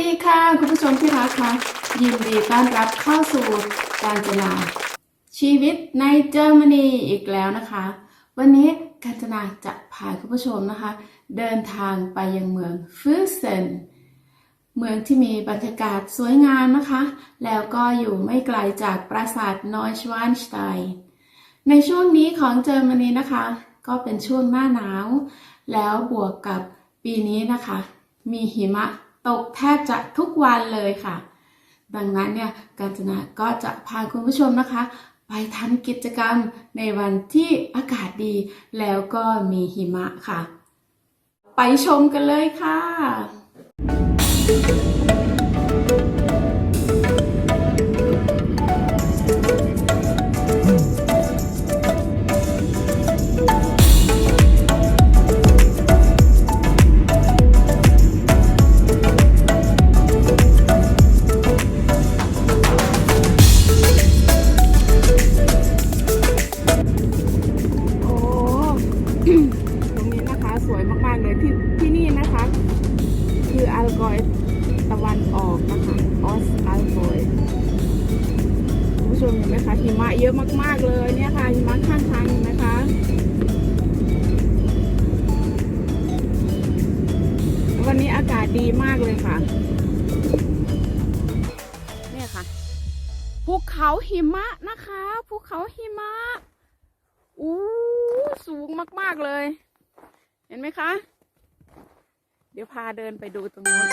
ดีค่ะ คุณผู้ชมที่รักค่ะยินดีต้อนรับเข้าสู่การจนา ชีวิตในเยอรมนีอีกแล้วนะคะ วันนี้การจนาจะพาคุณผู้ชมนะคะ เดินทางไปยังเมืองฟิลเซนเมืองที่มีบรรยากาศสวยงามนะคะ แล้วก็อยู่ไม่ไกลจากปราสาทนอยชวานสไตน์ในช่วงนี้ของเยอรมนีนะคะ ก็เป็นช่วงหน้าหนาว แล้วบวกกับปีนี้นะคะ มีหิมะ ตกแทบจะทุกวันเลยค่ะ ดังนั้นเนี่ยการจนาก็จะพาคุณผู้ชมนะคะ ไปทำกิจกรรมในวันที่อากาศดี แล้วก็มีหิมะค่ะ ไปชมกันเลยค่ะโอ้ ภูเขาหิมะนะคะภูเขาหิมะอู้สูงมาก ๆ เลย เห็นไหมคะ เดี๋ยวพาเดินไปดูตรงนู้น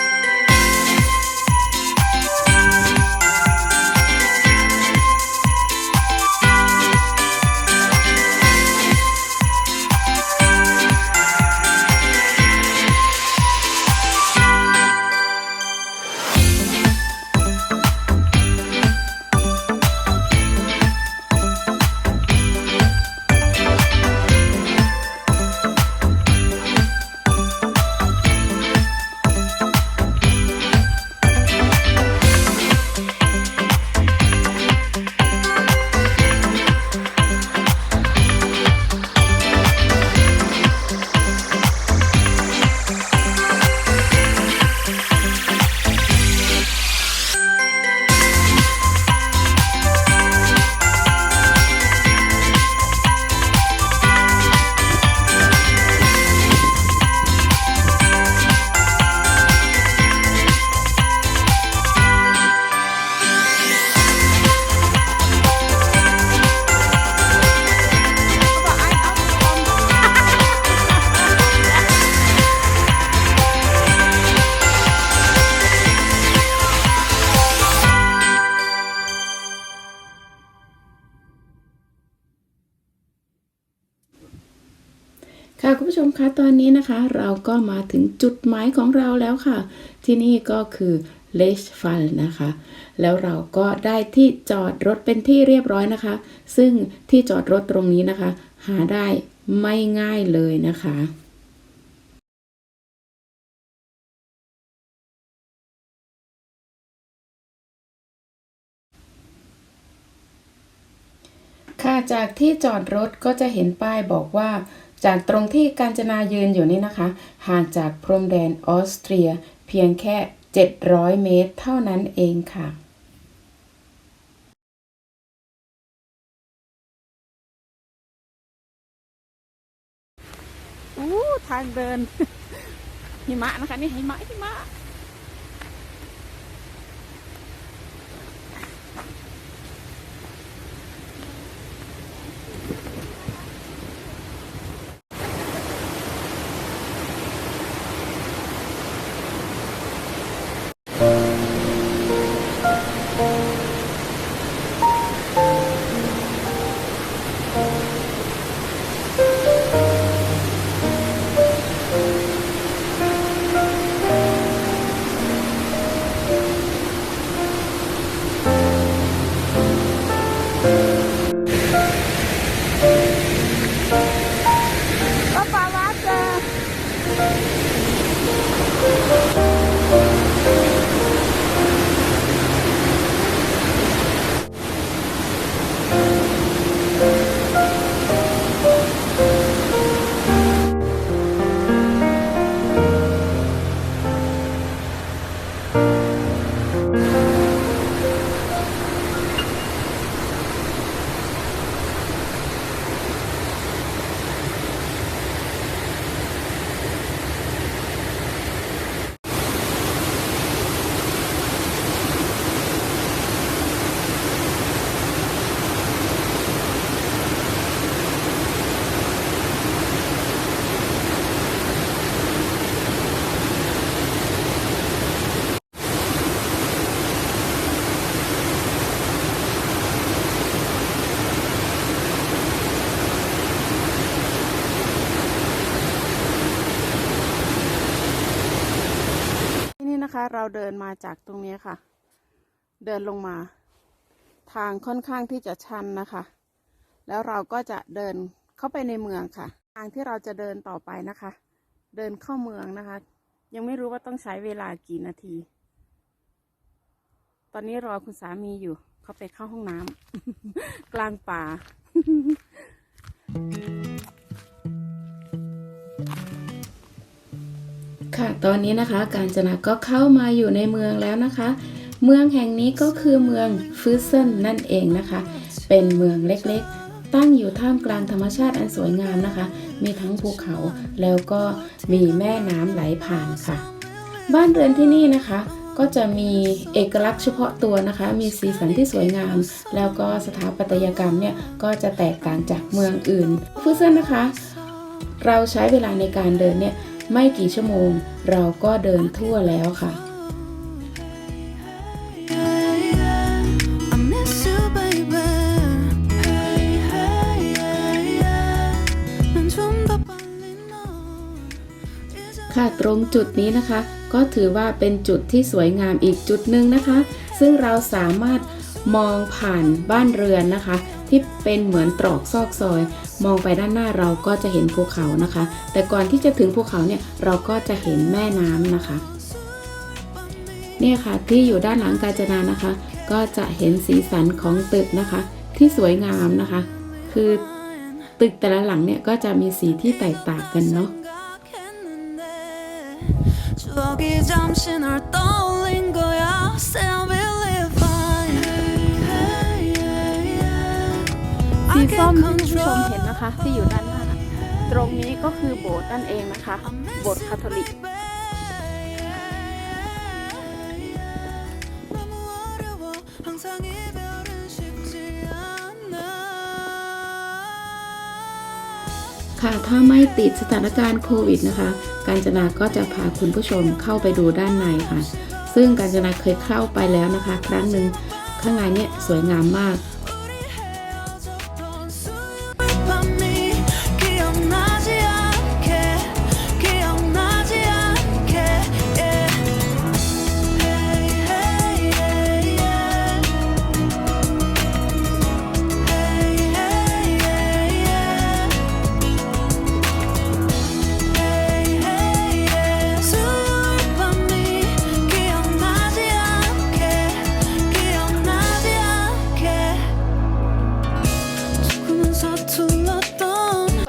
ค่ะคุณผู้ชมคะตอนนี้นะคะเราก็มาถึงจุดหมายของเราแล้วค่ะ ที่นี่ก็คือเลชฟัลนะคะ แล้วเราก็ได้ที่จอดรถเป็นที่เรียบร้อยนะคะ ซึ่งที่จอดรถตรงนี้นะคะ หาได้ไม่ง่ายเลยนะคะค่ะจากที่จอดรถก็จะเห็นป้ายบอกว่า จากตรงที่การจนายืนอยู่นี่นะคะ ห่างจากพรมแดนออสเตรียเพียงแค่ 700 เมตรเท่านั้นเองค่ะอู้ทางเดินหิมะนะคะนี่หิมะหิมะ เราเดินมาจากตรงนี้ค่ะ เดินลงมา ทางค่อนข้างที่จะชันนะคะ แล้วเราก็จะเดินเข้าไปในเมืองค่ะ ทางที่เราจะเดินต่อไปนะคะ เดินเข้าเมืองนะคะ ยังไม่รู้ว่าต้องใช้เวลากี่นาที ตอนนี้รอคุณสามีอยู่ เขาไปเข้าห้องน้ำกลางป่า ค่ะ ตอนนี้นะคะการจนาก็เข้ามาอยู่ในเมืองแล้วนะคะ เมืองแห่งนี้ก็คือเมืองฟิเซนนั่นเองนะคะ เป็นเมืองเล็กๆ ตั้งอยู่ท่ามกลางธรรมชาติอันสวยงามนะคะ มีทั้งภูเขาแล้วก็มีแม่น้ำไหลผ่านค่ะ บ้านเรือนที่นี่นะคะก็จะมีเอกลักษณ์เฉพาะตัวนะคะ มีสีสันที่สวยงาม แล้วก็สถาปัตยกรรมเนี่ยก็จะแตกต่างจากเมืองอื่นฟิเซนนะคะ เราใช้เวลาในการเดินเนี่ย ไม่กี่ชั่วโมงเราก็เดินทั่วแล้วค่ะ ค่ะตรงจุดนี้นะคะ ก็ถือว่าเป็นจุดที่สวยงามอีกจุดหนึ่งนะคะ ซึ่งเราสามารถมองผ่านบ้านเรือนนะคะ ที่เป็นเหมือนตรอกซอกซอย มองไปด้านหน้าเราก็จะเห็นภูเขานะคะ แต่ก่อนที่จะถึงภูเขาเนี่ยเราก็จะเห็นแม่น้ำนะคะ เนี่ยค่ะที่อยู่ด้านหลังกาญจนานะคะ ก็จะเห็นสีสันของตึกนะคะ ที่สวยงามนะคะ คือตึกแต่ละหลังเนี่ยก็จะมีสีที่แตกต่างกันเนาะ 생각했는데 추억이 잠시 널 떠올린 거야 Say I believe fine Hey, hey, yeah. สี I ส้ม can't ที่คุณผู้ชม control เห็น คะ ที่อยู่ด้านหน้า ตรงนี้ก็คือโบสถ์นั่นเองนะคะ โบสถ์คาทอลิกค่ะ ถ้าไม่ติดสถานการณ์โควิดนะคะ กาญจนาก็จะพาคุณผู้ชมเข้าไปดูด้านในค่ะ ซึ่งกาญจนาเคยเข้าไปแล้วนะคะ ครั้งหนึ่งข้างในเนี่ยสวยงามมาก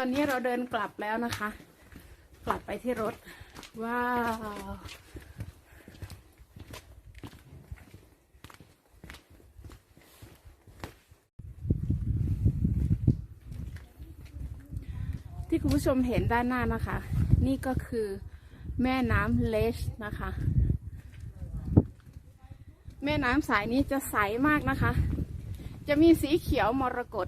ตอนนี้เราเดินกลับแล้วนะคะ กลับไปที่รถ ว้าว ที่คุณผู้ชมเห็นด้านหน้านะคะ นี่ก็คือแม่น้ำเลชนะคะ แม่น้ำสายนี้จะใสมากนะคะ จะมีสีเขียวมรกต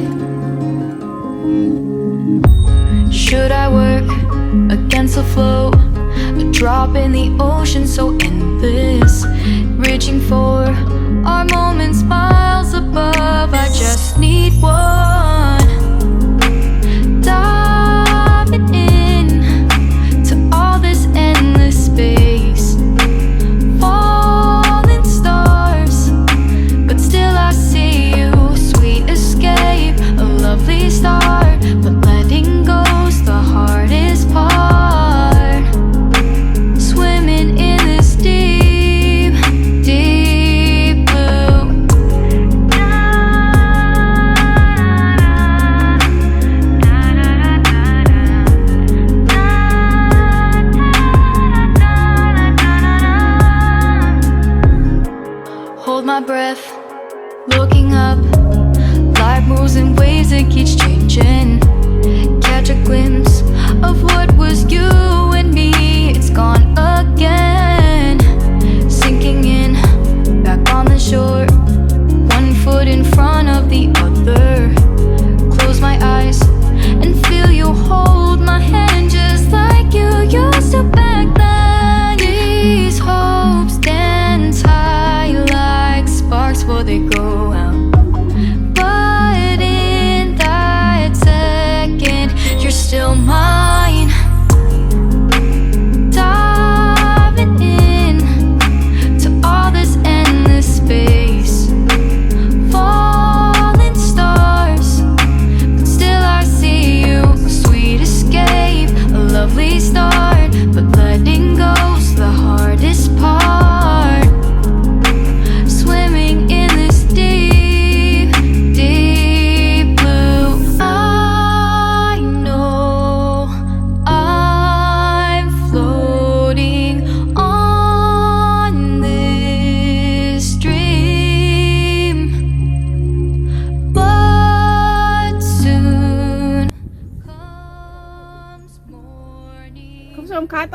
against the flow? A drop in the ocean so endless. Reaching for our moments miles above. I just need one.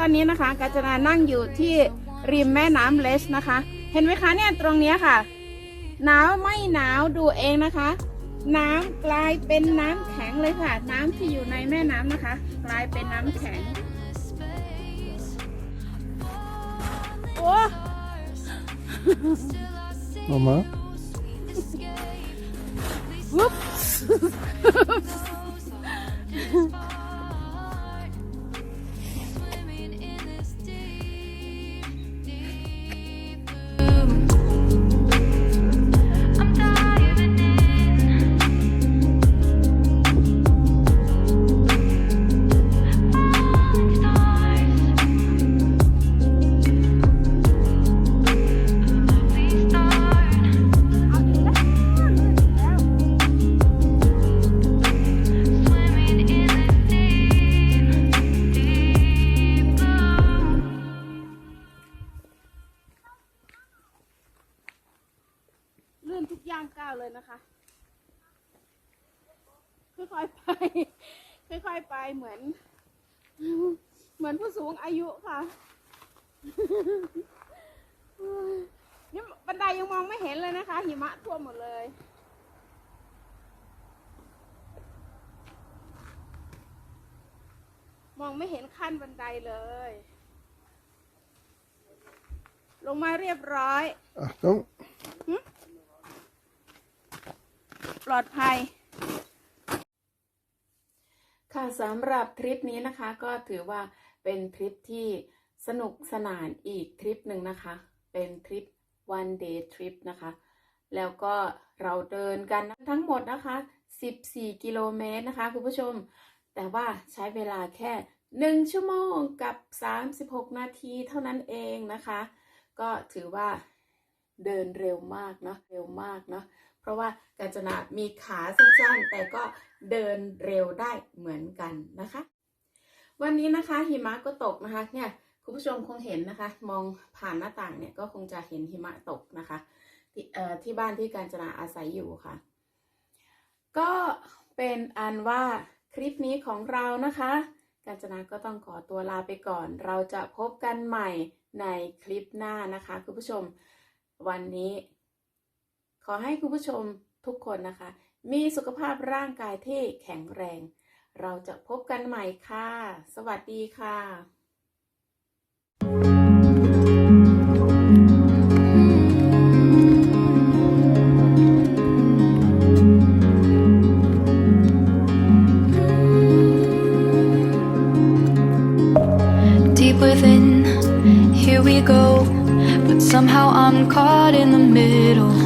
อนนี้นะคะกาญจนานั่งอยู่ที่ริมแม่น้ำเลสนะคะ เห็นไหมคะเนี่ยตรงเนี้ยค่ะ หนาวไม่หนาวดูเองนะคะ น้ำกลายเป็นน้ำแข็งเลยค่ะ น้ำที่อยู่ในแม่น้ำนะคะ กลายเป็นน้ำแข็งโอ้ Mama? วุ๊บ เหมือน เหมือนผู้สูงอายุค่ะ นี่บันไดยังมองไม่เห็นเลยนะคะ หิมะท่วมหมดเลยมองไม่เห็นขั้นบันไดเลย ลงมาเรียบร้อย Achtung. ปลอดภัย ค่ะสำหรับทริปนี้นะคะก็ถือว่าเป็นทริปที่สนุกสนานอีกทริปหนึ่งนะคะ เป็นทริป one day trip นะคะ แล้วก็เราเดินกันทั้งหมดนะคะ 14 กิโลเมตรนะคะคุณผู้ชม แต่ว่าใช้เวลาแค่ 1 ชั่วโมงกับ 36 นาทีเท่านั้นเองนะคะ ก็ถือว่าเดินเร็วมากเนาะเร็วมากเนาะ เพราะว่าการจนามีขาสั้นๆ แต่ก็เดินเร็วได้เหมือนกันนะคะ วันนี้นะคะหิมะก็ตกนะคะเนี่ยคุณผู้ชมคงเห็นนะคะ มองผ่านหน้าต่างเนี่ยก็คงจะเห็นหิมะตกนะคะที่เอ่อที่บ้านที่การจนาอาศัยอยู่ค่ะ ก็เป็นอันว่าคลิปนี้ของเรานะคะ การจนาก็ต้องขอตัวลาไปก่อน เราจะพบกันใหม่ในคลิปหน้านะคะ คุณผู้ชมวันนี้ ขอให้คุณผู้ชมทุกคนนะคะ มีสุขภาพร่างกายที่แข็งแรง เราจะพบกันใหม่ค่ะ สวัสดีค่ะ within, here we go. But somehow I'm caught in the middle.